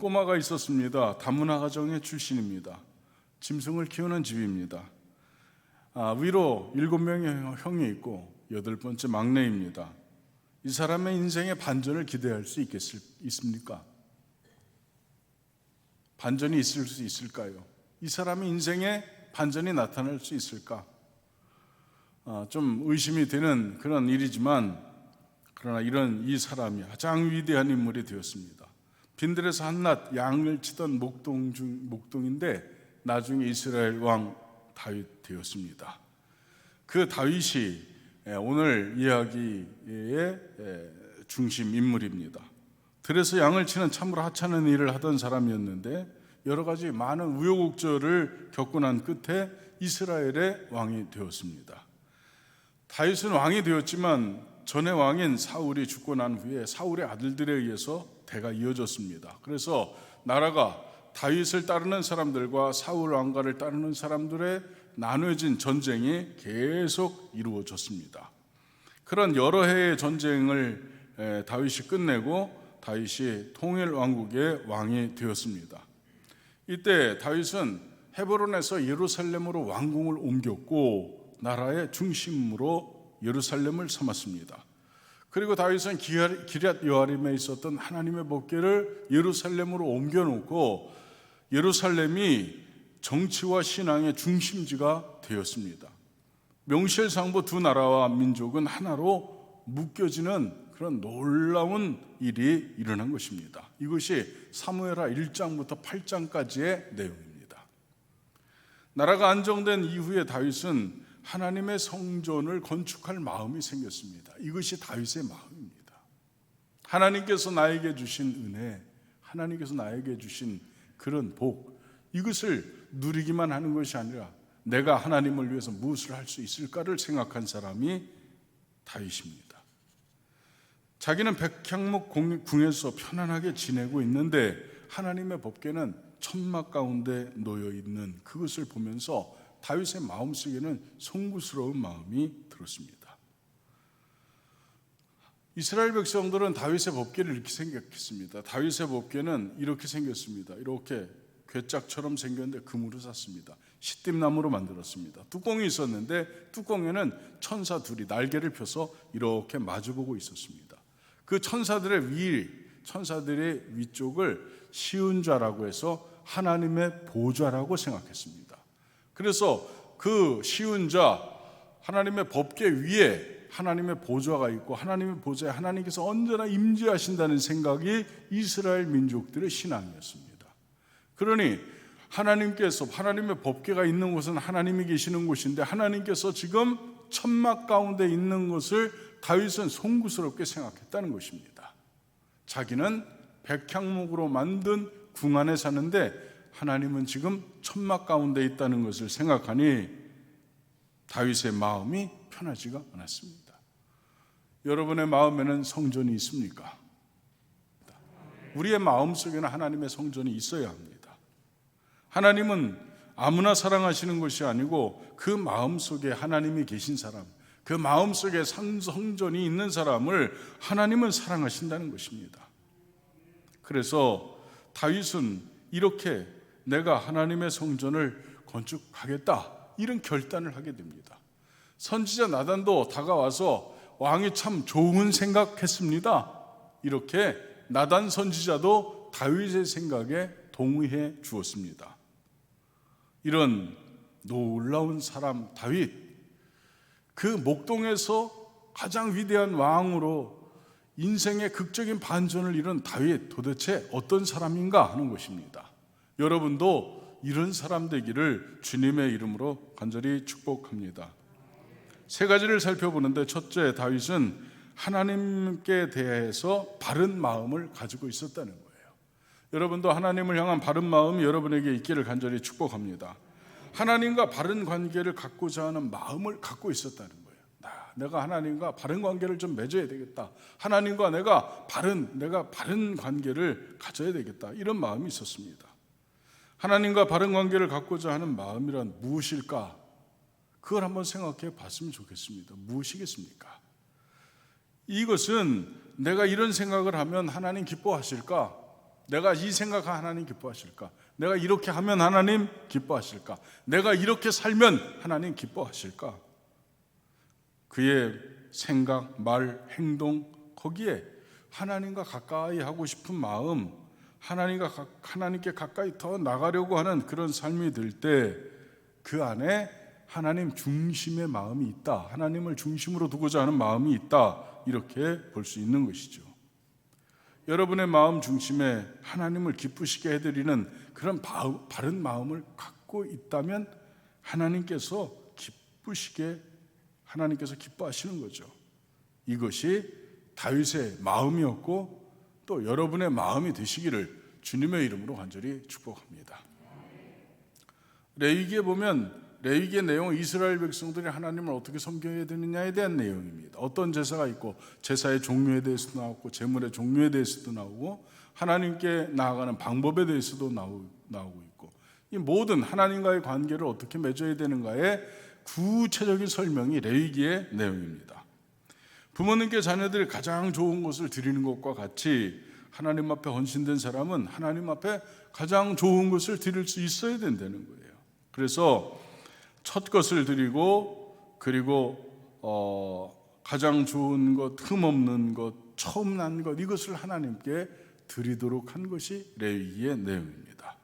한 꼬마가 있었습니다. 다문화 가정의 출신입니다. 짐승을 키우는 집입니다. 아, 위로 일곱 명의 형이 있고 여덟 번째 막내입니다. 이 사람의 인생의 반전을 기대할 수 있겠을, 있습니까? 반전이 있을 수 있을까요? 이 사람의 인생에 반전이 나타날 수 있을까? 아, 좀 의심이 되는 그런 일이지만 그러나 이런 이 사람이 가장 위대한 인물이 되었습니다. 빈들에서 한낱 양을 치던 목동 중 목동인데 나중에 이스라엘 왕 다윗 되었습니다. 그 다윗이 예, 오늘 이야기의 예, 중심 인물입니다. 들에서 양을 치는 참으로 하찮은 일을 하던 사람이었는데 여러 가지 많은 우여곡절을 겪고 난 끝에 이스라엘의 왕이 되었습니다. 다윗은 왕이 되었지만 전의 왕인 사울이 죽고 난 후에 사울의 아들들에 의해서 대가 이어졌습니다. 그래서 나라가 다윗을 따르는 사람들과 사울 왕가를 따르는 사람들의 나눠진 전쟁이 계속 이루어졌습니다. 그런 여러 해의 전쟁을 에, 다윗이 끝내고 다윗이 통일 왕국의 왕이 되었습니다. 이때 다윗은 헤브론에서 예루살렘으로 왕궁을 옮겼고 나라의 중심으로 예루살렘을 삼았습니다. 그리고 다윗은 기럇 여아림에 있었던 하나님의 법궤를 예루살렘으로 옮겨놓고 예루살렘이 정치와 신앙의 중심지가 되었습니다. 명실상부 두 나라와 민족은 하나로 묶여지는 그런 놀라운 일이 일어난 것입니다. 이것이 사무엘하 1장부터 8장까지의 내용입니다. 나라가 안정된 이후에 다윗은 하나님의 성전을 건축할 마음이 생겼습니다. 이것이 다윗의 마음입니다. 하나님께서 나에게 주신 은혜, 하나님께서 나에게 주신 그런 복, 이것을 누리기만 하는 것이 아니라 내가 하나님을 위해서 무엇을 할 수 있을까를 생각한 사람이 다윗입니다. 자기는 백향목 궁에서 편안하게 지내고 있는데 하나님의 법궤는 천막 가운데 놓여 있는 그것을 보면서 다윗의 마음속에는 송구스러운 마음이 들었습니다. 이스라엘 백성들은 다윗의 법궤를 이렇게 생각했습니다. 다윗의 법궤는 이렇게 생겼습니다. 이렇게 괴짝처럼 생겼는데 금으로 샀습니다. 시띠나무로 만들었습니다. 뚜껑이 있었는데 뚜껑에는 천사 둘이 날개를 펴서 이렇게 마주보고 있었습니다. 그 천사들의 위, 천사들의 위쪽을 시운좌라고 해서 하나님의 보좌라고 생각했습니다. 그래서 그 시운좌 하나님의 법계 위에 하나님의 보좌가 있고 하나님의 보좌에 하나님께서 언제나 임재하신다는 생각이 이스라엘 민족들의 신앙이었습니다. 그러니 하나님께서 하나님의 법계가 있는 곳은 하나님이 계시는 곳인데 하나님께서 지금 천막 가운데 있는 것을 다윗은 송구스럽게 생각했다는 것입니다. 자기는 백향목으로 만든 궁 안에 사는데 하나님은 지금 천막 가운데 있다는 것을 생각하니 다윗의 마음이 편하지가 않았습니다. 여러분의 마음에는 성전이 있습니까? 우리의 마음 속에는 하나님의 성전이 있어야 합니다. 하나님은 아무나 사랑하시는 것이 아니고 그 마음 속에 하나님이 계신 사람, 그 마음 속에 성전이 있는 사람을 하나님은 사랑하신다는 것입니다. 그래서 다윗은 이렇게 내가 하나님의 성전을 건축하겠다 이런 결단을 하게 됩니다. 선지자 나단도 다가와서 왕이 참 좋은 생각했습니다. 이렇게 나단 선지자도 다윗의 생각에 동의해 주었습니다. 이런 놀라운 사람 다윗 그 목동에서 가장 위대한 왕으로 인생의 극적인 반전을 이룬 다윗 도대체 어떤 사람인가 하는 것입니다. 여러분도 이런 사람 되기를 주님의 이름으로 간절히 축복합니다. 세 가지를 살펴보는데 첫째 다윗은 하나님께 대해서 바른 마음을 가지고 있었다는 거예요. 여러분도 하나님을 향한 바른 마음이 여러분에게 있기를 간절히 축복합니다. 하나님과 바른 관계를 갖고자 하는 마음을 갖고 있었다는 거예요. 내가 하나님과 바른 관계를 좀 맺어야 되겠다. 하나님과 내가 바른 내가 바른 관계를 가져야 되겠다. 이런 마음이 있었습니다. 하나님과 바른 관계를 갖고자 하는 마음이란 무엇일까? 그걸 한번 생각해 봤으면 좋겠습니다. 무엇이겠습니까? 이것은 내가 이런 생각을 하면 하나님 기뻐하실까? 내가 이 생각하 하나님 기뻐하실까? 내가 이렇게 하면 하나님 기뻐하실까? 내가 이렇게 살면 하나님 기뻐하실까? 그의 생각, 말, 행동 거기에 하나님과 가까이 하고 싶은 마음, 하나님과 가- 하나님께 가까이 더 나가려고 하는 그런 삶이 들때그 안에 하나님 중심의 마음이 있다. 하나님을 중심으로 두고자 하는 마음이 있다. 이렇게 볼 수 있는 것이죠. 여러분의 마음 중심에 하나님을 기쁘시게 해드리는 그런 바, 바른 마음을 갖고 있다면 하나님께서 기쁘시게 하나님께서 기뻐하시는 거죠. 이것이 다윗의 마음이었고 또 여러분의 마음이 되시기를 주님의 이름으로 간절히 축복합니다. 레위기에 보면 레위기의 내용은 이스라엘 백성들이 하나님을 어떻게 섬겨야 되느냐에 대한 내용입니다. 어떤 제사가 있고 제사의 종류에 대해서도 나오고 제물의 종류에 대해서도 나오고 하나님께 나아가는 방법에 대해서도 나오, 나오고 있고 이 모든 하나님과의 관계를 어떻게 맺어야 되는가에 구체적인 설명이 레위기의 내용입니다. 부모님께 자녀들이 가장 좋은 것을 드리는 것과 같이 하나님 앞에 헌신된 사람은 하나님 앞에 가장 좋은 것을 드릴 수 있어야 된다는 거예요. 그래서 첫 것을 드리고 그리고 어, 가장 좋은 것, 흠 없는 것, 처음 난 것 이것을 하나님께 드리도록 한 것이 레위기의 내용입니다.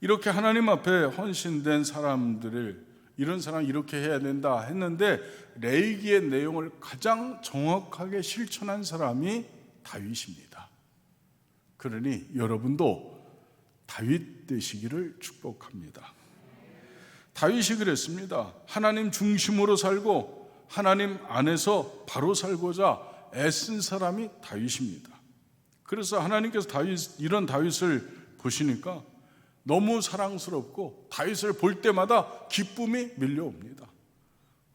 이렇게 하나님 앞에 헌신된 사람들을 이런 사람 이렇게 해야 된다 했는데 레위기의 내용을 가장 정확하게 실천한 사람이 다윗입니다. 그러니 여러분도 다윗 되시기를 축복합니다. 다윗이 그랬습니다. 하나님 중심으로 살고 하나님 안에서 바로 살고자 애쓴 사람이 다윗입니다. 그래서 하나님께서 다윗 이런 다윗을 보시니까 너무 사랑스럽고 다윗을 볼 때마다 기쁨이 밀려옵니다.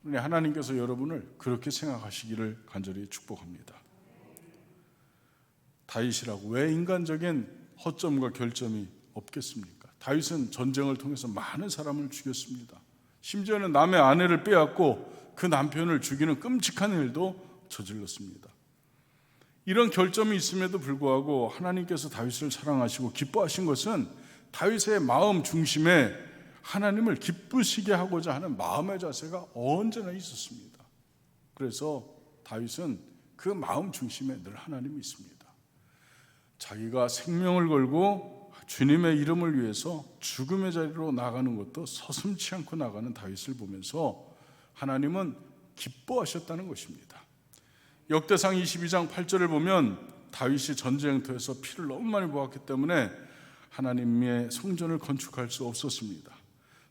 그러니 하나님께서 여러분을 그렇게 생각하시기를 간절히 축복합니다. 다윗이라고 왜 인간적인 허점과 결점이 없겠습니까? 다윗은 전쟁을 통해서 많은 사람을 죽였습니다. 심지어는 남의 아내를 빼앗고 그 남편을 죽이는 끔찍한 일도 저질렀습니다. 이런 결점이 있음에도 불구하고 하나님께서 다윗을 사랑하시고 기뻐하신 것은 다윗의 마음 중심에 하나님을 기쁘시게 하고자 하는 마음의 자세가 언제나 있었습니다. 그래서 다윗은 그 마음 중심에 늘 하나님이 있습니다. 자기가 생명을 걸고 주님의 이름을 위해서 죽음의 자리로 나가는 것도 서슴치 않고 나가는 다윗을 보면서 하나님은 기뻐하셨다는 것입니다. 역대상 22장 8절을 보면 다윗이 전쟁터에서 피를 너무 많이 보았기 때문에 하나님의 성전을 건축할 수 없었습니다.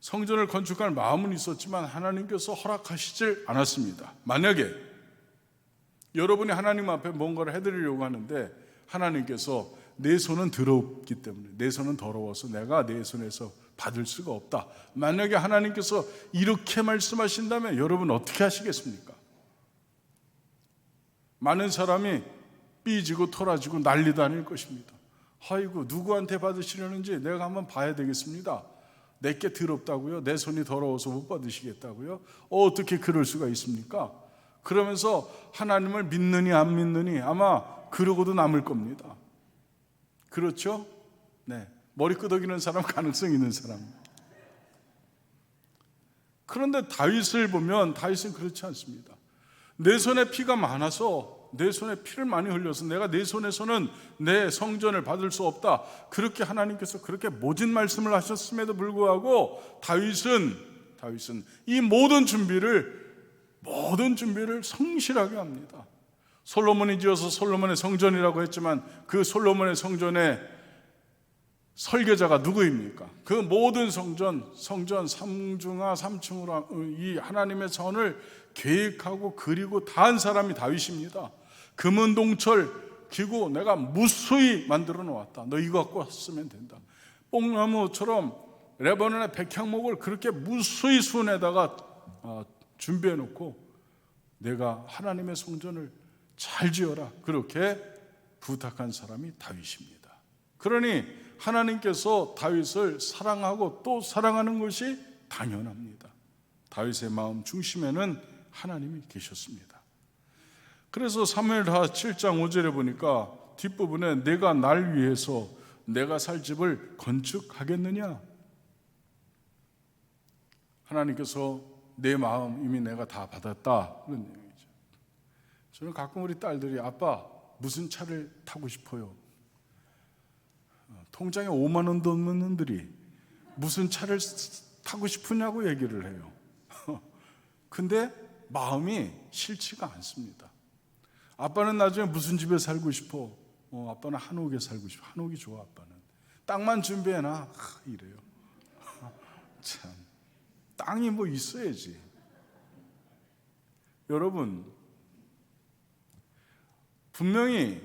성전을 건축할 마음은 있었지만 하나님께서 허락하시질 않았습니다. 만약에 여러분이 하나님 앞에 뭔가를 해드리려고 하는데 하나님께서 내 손은 더럽기 때문에 내 손은 더러워서 내가 내 손에서 받을 수가 없다. 만약에 하나님께서 이렇게 말씀하신다면 여러분 어떻게 하시겠습니까? 많은 사람이 삐지고 토라지고 난리 다닐 것입니다. 아이고 누구한테 받으시려는지 내가 한번 봐야 되겠습니다. 내게 더럽다고요? 내 손이 더러워서 못 받으시겠다고요? 어 떻게 그럴 수가 있습니까? 그러면서 하나님을 믿느니 안 믿느니 아마 그러고도 남을 겁니다. 그렇죠? 네. 머리 끄덕이는 사람 가능성 있는 사람. 그런데 다윗을 보면 다윗은 그렇지 않습니다. 내 손에 피가 많아서 내 손에 피를 많이 흘려서 내가 내 손에서는 내 성전을 받을 수 없다. 그렇게 하나님께서 그렇게 모진 말씀을 하셨음에도 불구하고 다윗은 다윗은 이 모든 준비를 모든 준비를 성실하게 합니다. 솔로몬이 지어서 솔로몬의 성전이라고 했지만 그 솔로몬의 성전의 설계자가 누구입니까? 그 모든 성전, 성전 3중하 3층으로 이 하나님의 전을 계획하고 그리고 다 한 사람이 다윗입니다. 금은동철 기구 내가 무수히 만들어 놓았다. 너 이거 갖고 쓰면 된다. 뽕나무처럼 레바논의 백향목을 그렇게 무수히 순에다가 어, 준비해 놓고 내가 하나님의 성전을 잘 지어라. 그렇게 부탁한 사람이 다윗입니다. 그러니 하나님께서 다윗을 사랑하고 또 사랑하는 것이 당연합니다. 다윗의 마음 중심에는 하나님이 계셨습니다. 그래서 사무엘하 7장 5절에 보니까 뒷부분에 내가 날 위해서 내가 살 집을 건축하겠느냐? 하나님께서 내 마음 이미 내가 다 받았다. 그런 얘기죠. 저는 가끔 우리 딸들이 아빠 무슨 차를 타고 싶어요? 어, 통장에 5만 원도 없는 놈들이 무슨 차를 타고 싶으냐고 얘기를 해요. 근데 마음이 싫지가 않습니다. 아빠는 나중에 무슨 집에 살고 싶어? 어, 아빠는 한옥에 살고 싶어. 한옥이 좋아, 아빠는. 땅만 준비해놔. 하, 이래요. 참. 땅이 뭐 있어야지. 여러분, 분명히,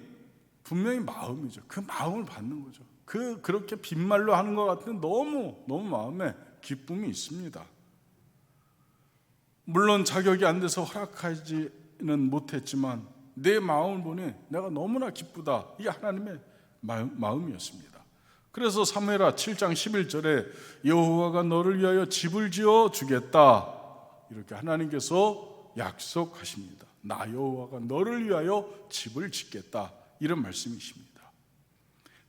분명히 마음이죠. 그 마음을 받는 거죠. 그, 그렇게 빈말로 하는 것 같은 너무, 너무 마음에 기쁨이 있습니다. 물론 자격이 안 돼서 허락하지는 못했지만 내 마음을 보니 내가 너무나 기쁘다. 이게 하나님의 마음, 이었습니다 그래서 사무엘하 7장 11절에 여호와가 너를 위하여 집을 지어 주겠다. 이렇게 하나님께서 약속하십니다. 나 여호와가 너를 위하여 집을 짓겠다. 이런 말씀이십니다.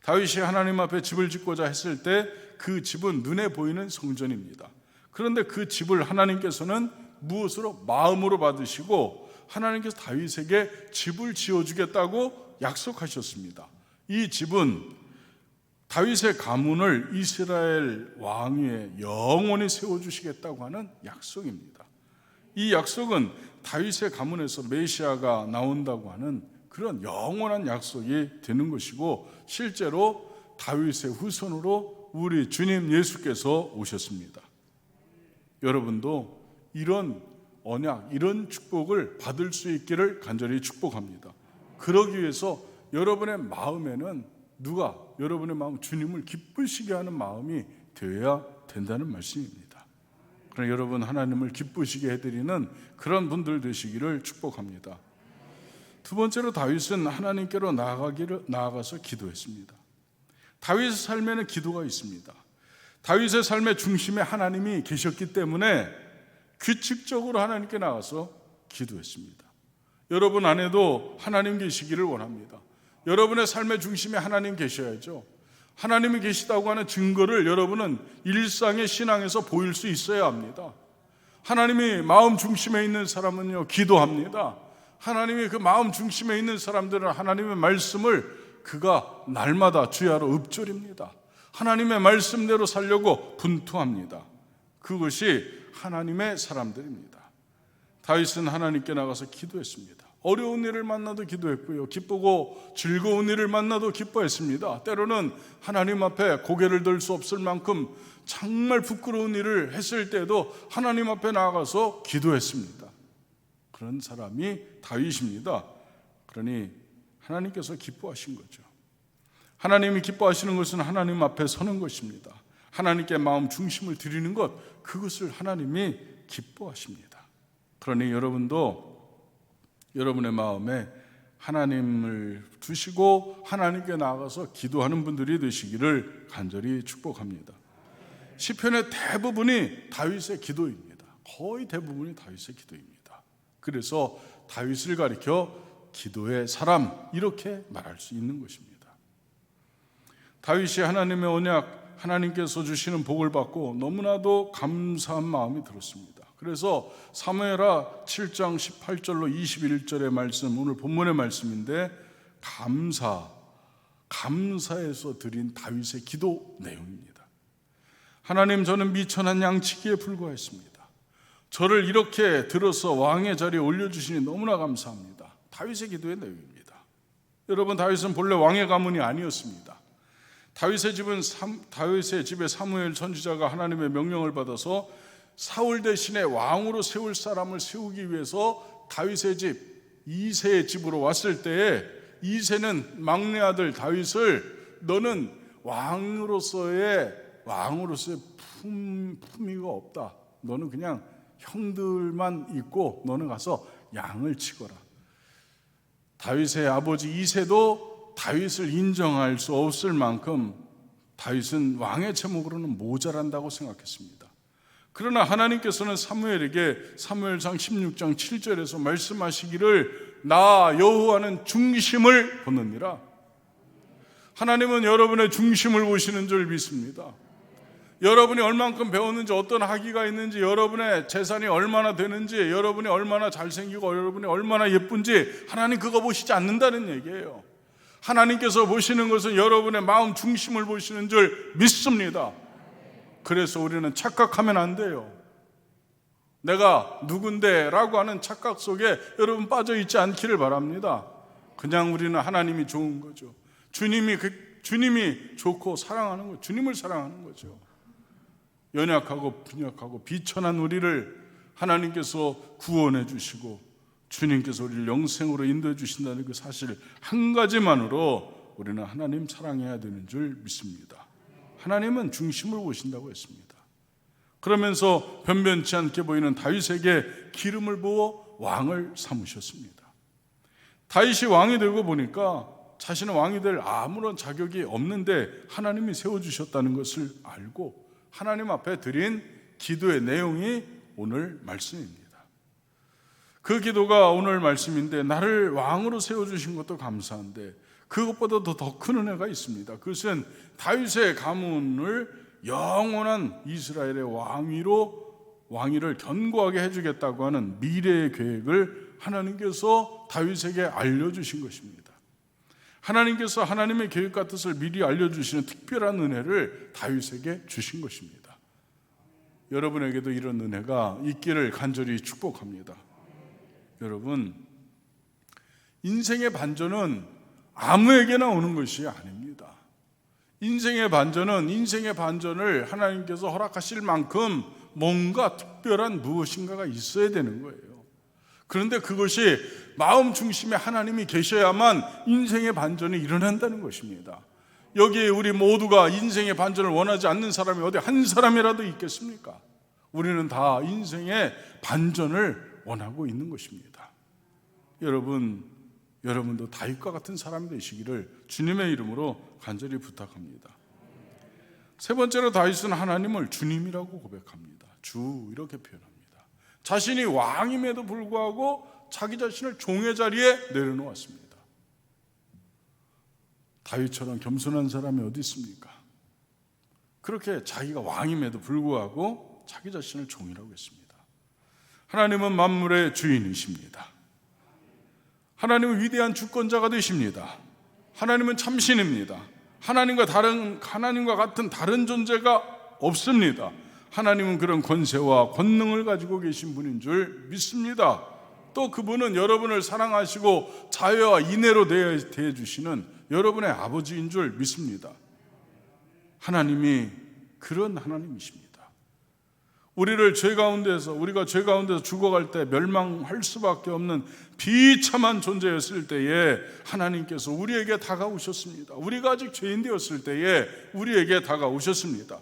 다윗이 하나님 앞에 집을 짓고자 했을 때 그 집은 눈에 보이는 성전입니다. 그런데 그 집을 하나님께서는 무엇으로 마음으로 받으시고 하나님께서 다윗에게 집을 지어 주겠다고 약속하셨습니다. 이 집은 다윗의 가문을 이스라엘 왕위에 영원히 세워 주시겠다고 하는 약속입니다. 이 약속은 다윗의 가문에서 메시아가 나온다고 하는 그런 영원한 약속이 되는 것이고 실제로 다윗의 후손으로 우리 주님 예수께서 오셨습니다. 여러분도 이런 언약, 이런 축복을 받을 수 있기를 간절히 축복합니다. 그러기 위해서 여러분의 마음에는 누가 여러분의 마음 주님을 기쁘시게 하는 마음이 되어야 된다는 말씀입니다. 그럼 여러분 하나님을 기쁘시게 해드리는 그런 분들 되시기를 축복합니다. 두 번째로 다윗은 하나님께로 나아가기를 나아가서 기도했습니다. 다윗의 삶에는 기도가 있습니다. 다윗의 삶의 중심에 하나님이 계셨기 때문에 규칙적으로 하나님께 나가서 기도했습니다. 여러분 안에도 하나님 계시기를 원합니다. 여러분의 삶의 중심에 하나님 계셔야죠. 하나님이 계시다고 하는 증거를 여러분은 일상의 신앙에서 보일 수 있어야 합니다. 하나님이 마음 중심에 있는 사람은요, 기도합니다. 하나님이 그 마음 중심에 있는 사람들은 하나님의 말씀을 그가 날마다 주야로 읊조립니다. 하나님의 말씀대로 살려고 분투합니다. 그것이 하나님의 사람들입니다. 다윗은 하나님께 나가서 기도했습니다. 어려운 일을 만나도 기도했고요. 기쁘고 즐거운 일을 만나도 기뻐했습니다. 때로는 하나님 앞에 고개를 들 수 없을 만큼 정말 부끄러운 일을 했을 때도 하나님 앞에 나가서 기도했습니다. 그런 사람이 다윗입니다. 그러니 하나님께서 기뻐하신 거죠. 하나님이 기뻐하시는 것은 하나님 앞에 서는 것입니다. 하나님께 마음 중심을 드리는 것, 그것을 하나님이 기뻐하십니다. 그러니 여러분도 여러분의 마음에 하나님을 두시고 하나님께 나아가서 기도하는 분들이 되시기를 간절히 축복합니다. 시편의 대부분이 다윗의 기도입니다. 거의 대부분이 다윗의 기도입니다. 그래서 다윗을 가리켜 기도의 사람 이렇게 말할 수 있는 것입니다. 다윗이 하나님의 언약 하나님께서 주시는 복을 받고 너무나도 감사한 마음이 들었습니다. 그래서 사무엘하 7장 18절로 21절의 말씀 오늘 본문의 말씀인데 감사 감사해서 드린 다윗의 기도 내용입니다. 하나님 저는 미천한 양치기에 불과했습니다. 저를 이렇게 들어서 왕의 자리에 올려 주시니 너무나 감사합니다. 다윗의 기도의 내용입니다. 여러분 다윗은 본래 왕의 가문이 아니었습니다. 다윗의 집은 다윗의 집에 사무엘 선지자가 하나님의 명령을 받아서 사울 대신에 왕으로 세울 사람을 세우기 위해서 다윗의 집 이세의 집으로 왔을 때에 이세는 막내 아들 다윗을 너는 왕으로서의 왕으로서의 품, 품위가 없다. 너는 그냥 형들만 있고 너는 가서 양을 치거라. 다윗의 아버지 이세도 다윗을 인정할 수 없을 만큼 다윗은 왕의 제목으로는 모자란다고 생각했습니다. 그러나 하나님께서는 사무엘에게 사무엘상 16장 7절에서 말씀하시기를 나 여호와는 중심을 보느니라 하나님은 여러분의 중심을 보시는 줄 믿습니다. 여러분이 얼만큼 배웠는지 어떤 학위가 있는지 여러분의 재산이 얼마나 되는지 여러분이 얼마나 잘생기고 여러분이 얼마나 예쁜지 하나님 그거 보시지 않는다는 얘기예요. 하나님께서 보시는 것은 여러분의 마음 중심을 보시는 줄 믿습니다. 그래서 우리는 착각하면 안 돼요. 내가 누군데 라고 하는 착각 속에 여러분 빠져 있지 않기를 바랍니다. 그냥 우리는 하나님이 좋은 거죠. 주님이 그, 주님이 좋고 사랑하는 거, 주님을 사랑하는 거죠. 연약하고 빈약하고 비천한 우리를 하나님께서 구원해 주시고 주님께서 우리를 영생으로 인도해 주신다는 그 사실 한 가지만으로 우리는 하나님 사랑해야 되는 줄 믿습니다. 하나님은 중심을 보신다고 했습니다. 그러면서 변변치 않게 보이는 다윗에게 기름을 부어 왕을 삼으셨습니다. 다윗이 왕이 되고 보니까 자신은 왕이 될 아무런 자격이 없는데 하나님이 세워 주셨다는 것을 알고 하나님 앞에 드린 기도의 내용이 오늘 말씀입니다. 그 기도가 오늘 말씀인데 나를 왕으로 세워주신 것도 감사한데 그것보다도 더 큰 은혜가 있습니다. 그것은 다윗의 가문을 영원한 이스라엘의 왕위로 왕위를 견고하게 해주겠다고 하는 미래의 계획을 하나님께서 다윗에게 알려주신 것입니다. 하나님께서 하나님의 계획과 뜻을 미리 알려주시는 특별한 은혜를 다윗에게 주신 것입니다. 여러분에게도 이런 은혜가 있기를 간절히 축복합니다. 여러분, 인생의 반전은 아무에게나 오는 것이 아닙니다. 인생의 반전은 인생의 반전을 하나님께서 허락하실 만큼 뭔가 특별한 무엇인가가 있어야 되는 거예요. 그런데 그것이 마음 중심에 하나님이 계셔야만 인생의 반전이 일어난다는 것입니다. 여기에 우리 모두가 인생의 반전을 원하지 않는 사람이 어디 한 사람이라도 있겠습니까? 우리는 다 인생의 반전을 원하고 있는 것입니다. 여러분, 여러분도 다윗과 같은 사람이 되시기를 주님의 이름으로 간절히 부탁합니다. 세 번째로 다윗은 하나님을 주님이라고 고백합니다. 주 이렇게 표현합니다. 자신이 왕임에도 불구하고 자기 자신을 종의 자리에 내려놓았습니다. 다윗처럼 겸손한 사람이 어디 있습니까? 그렇게 자기가 왕임에도 불구하고 자기 자신을 종이라고 했습니다. 하나님은 만물의 주인이십니다. 하나님은 위대한 주권자가 되십니다. 하나님은 참신입니다. 하나님과 다른 하나님과 같은 다른 존재가 없습니다. 하나님은 그런 권세와 권능을 가지고 계신 분인 줄 믿습니다. 또 그분은 여러분을 사랑하시고 자유와 인애로 대해 주시는 여러분의 아버지인 줄 믿습니다. 하나님이 그런 하나님이십니다. 우리를 죄 가운데서 우리가 죄 가운데서 죽어갈 때 멸망할 수밖에 없는 비참한 존재였을 때에 하나님께서 우리에게 다가오셨습니다. 우리가 아직 죄인 되었을 때에 우리에게 다가오셨습니다.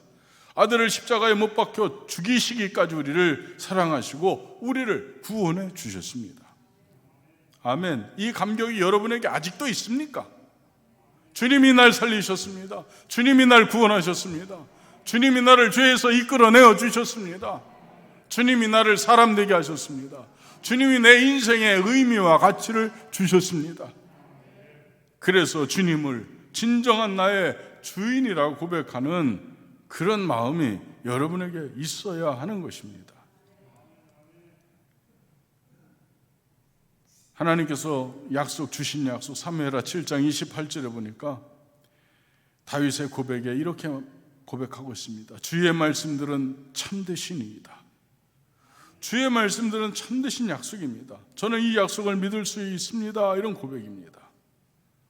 아들을 십자가에 못 박혀 죽이시기까지 우리를 사랑하시고 우리를 구원해 주셨습니다. 아멘. 이 감격이 여러분에게 아직도 있습니까? 주님이 날 살리셨습니다. 주님이 날 구원하셨습니다. 주님이 나를 죄에서 이끌어내어 주셨습니다. 주님이 나를 사람 되게 하셨습니다. 주님이 내 인생의 의미와 가치를 주셨습니다. 그래서 주님을 진정한 나의 주인이라고 고백하는 그런 마음이 여러분에게 있어야 하는 것입니다. 하나님께서 약속 주신 약속 3회라 7장 28절에 보니까 다윗의 고백에 이렇게 고백하고 있습니다. 주의 말씀들은 참되시니이다. 주의 말씀들은 참되신 약속입니다. 저는 이 약속을 믿을 수 있습니다. 이런 고백입니다.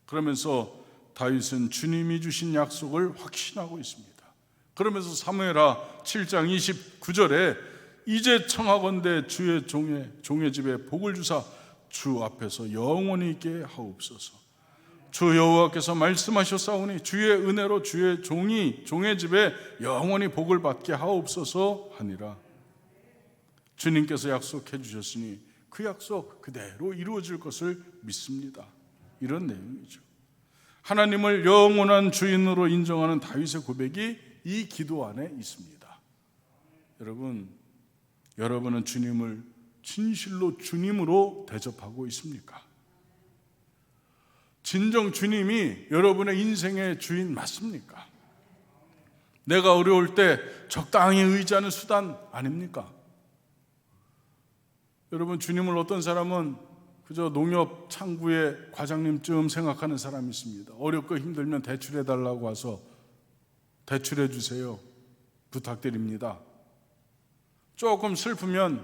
그러면서 다윗은 주님이 주신 약속을 확신하고 있습니다. 그러면서 사무엘하 7장 29절에 이제 청하건대 주의 종의 종의 집에 복을 주사 주 앞에서 영원히 있게 하옵소서. 주 여호와께서 말씀하셨사오니 주의 은혜로 주의 종이 종의 집에 영원히 복을 받게 하옵소서 하니라. 주님께서 약속해 주셨으니 그 약속 그대로 이루어질 것을 믿습니다. 이런 내용이죠. 하나님을 영원한 주인으로 인정하는 다윗의 고백이 이 기도 안에 있습니다. 여러분, 여러분은 주님을 진실로 주님으로 대접하고 있습니까? 진정 주님이 여러분의 인생의 주인 맞습니까? 내가 어려울 때 적당히 의지하는 수단 아닙니까? 여러분 주님을 어떤 사람은 그저 농협 창구의 과장님쯤 생각하는 사람이 있습니다. 어렵고 힘들면 대출해 달라고 와서 대출해 주세요. 부탁드립니다. 조금 슬프면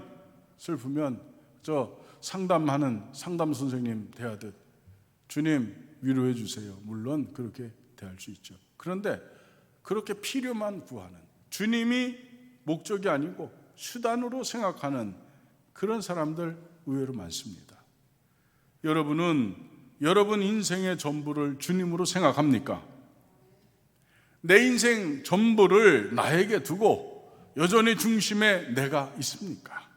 슬프면 저 상담하는 상담 선생님 대하듯 주님 위로해 주세요. 물론 그렇게 대할 수 있죠. 그런데 그렇게 필요만 구하는 주님이 목적이 아니고 수단으로 생각하는 그런 사람들 의외로 많습니다. 여러분은 여러분 인생의 전부를 주님으로 생각합니까? 내 인생 전부를 나에게 두고 여전히 중심에 내가 있습니까?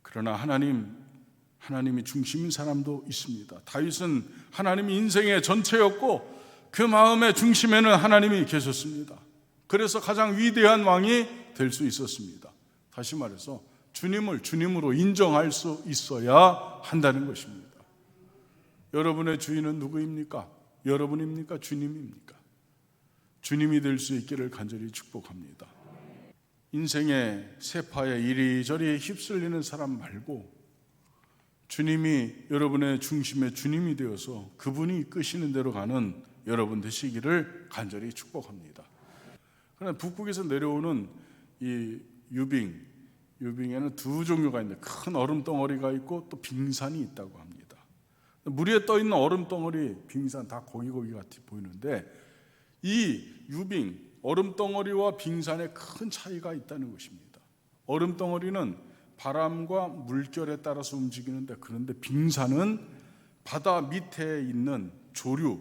그러나 하나님, 하나님이 중심인 사람도 있습니다. 다윗은 하나님이 인생의 전체였고 그 마음의 중심에는 하나님이 계셨습니다. 그래서 가장 위대한 왕이 될 수 있었습니다. 다시 말해서 주님을 주님으로 인정할 수 있어야 한다는 것입니다. 여러분의 주인은 누구입니까? 여러분입니까? 주님입니까? 주님이 될 수 있기를 간절히 축복합니다. 인생의 세파에 이리저리 휩쓸리는 사람 말고 주님이 여러분의 중심의 주님이 되어서 그분이 이끄시는 대로 가는 여러분 되시기를 간절히 축복합니다. 그러나 북극에서 내려오는 이 유빙, 유빙에는 두 종류가 있는데 큰 얼음 덩어리가 있고 또 빙산이 있다고 합니다. 물 위에 떠 있는 얼음 덩어리, 빙산 다 고기고기 같이 보이는데 이 유빙, 얼음 덩어리와 빙산에 큰 차이가 있다는 것입니다. 얼음 덩어리는 바람과 물결에 따라서 움직이는데 그런데 빙산은 바다 밑에 있는 조류,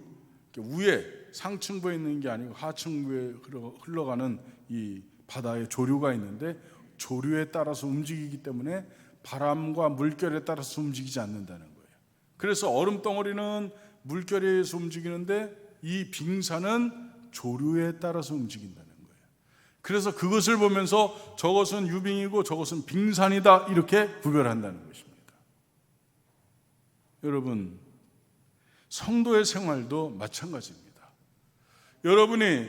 위에 상층부에 있는 게 아니고 하층부에 흘러가는 이 바다에 조류가 있는데 조류에 따라서 움직이기 때문에 바람과 물결에 따라서 움직이지 않는다는 거예요. 그래서 얼음 덩어리는 물결에 의해서 움직이는데 이 빙산은 조류에 따라서 움직인다는. 그래서 그것을 보면서 저것은 유빙이고 저것은 빙산이다 이렇게 구별한다는 것입니다. 여러분 성도의 생활도 마찬가지입니다. 여러분이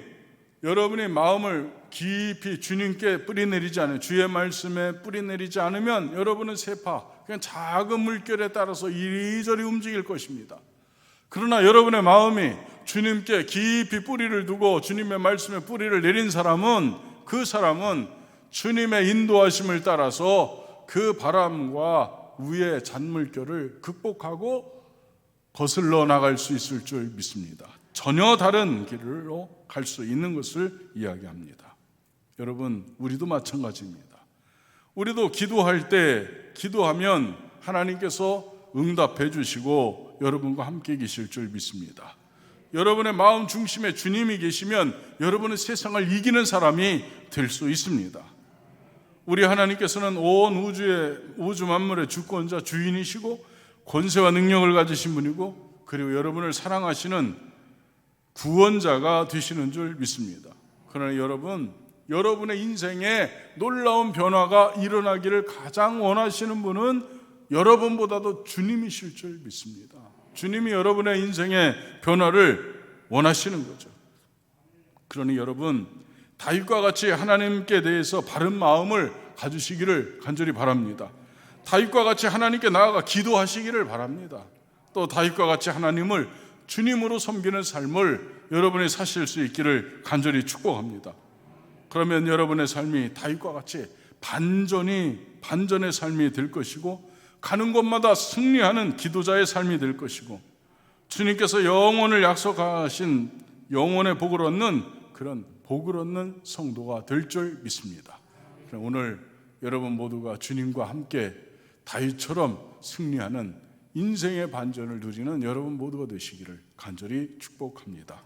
여러분의 마음을 깊이 주님께 뿌리내리지 않으면 주의 말씀에 뿌리내리지 않으면 여러분은 세파 그냥 작은 물결에 따라서 이리저리 움직일 것입니다. 그러나 여러분의 마음이 주님께 깊이 뿌리를 두고 주님의 말씀에 뿌리를 내린 사람은 그 사람은 주님의 인도하심을 따라서 그 바람과 위의 잔물결을 극복하고 거슬러 나갈 수 있을 줄 믿습니다. 전혀 다른 길로 갈 수 있는 것을 이야기합니다. 여러분, 우리도 마찬가지입니다. 우리도 기도할 때 기도하면 하나님께서 응답해 주시고 여러분과 함께 계실 줄 믿습니다. 여러분의 마음 중심에 주님이 계시면 여러분은 세상을 이기는 사람이 될 수 있습니다. 우리 하나님께서는 온 우주의 우주 만물의 주권자 주인이시고 권세와 능력을 가지신 분이고 그리고 여러분을 사랑하시는 구원자가 되시는 줄 믿습니다. 그러나 여러분, 여러분의 인생에 놀라운 변화가 일어나기를 가장 원하시는 분은 여러분보다도 주님이실 줄 믿습니다. 주님이 여러분의 인생의 변화를 원하시는 거죠. 그러니 여러분, 다윗과 같이 하나님께 대해서 바른 마음을 가지시기를 간절히 바랍니다. 다윗과 같이 하나님께 나아가 기도하시기를 바랍니다. 또 다윗과 같이 하나님을 주님으로 섬기는 삶을 여러분이 사실 수 있기를 간절히 축복합니다. 그러면 여러분의 삶이 다윗과 같이 반전이 반전의 삶이 될 것이고 가는 곳마다 승리하는 기도자의 삶이 될 것이고 주님께서 영혼을 약속하신 영혼의 복을 얻는 그런 복을 얻는 성도가 될 줄 믿습니다. 오늘 여러분 모두가 주님과 함께 다윗처럼 승리하는 인생의 반전을 누리는 여러분 모두가 되시기를 간절히 축복합니다.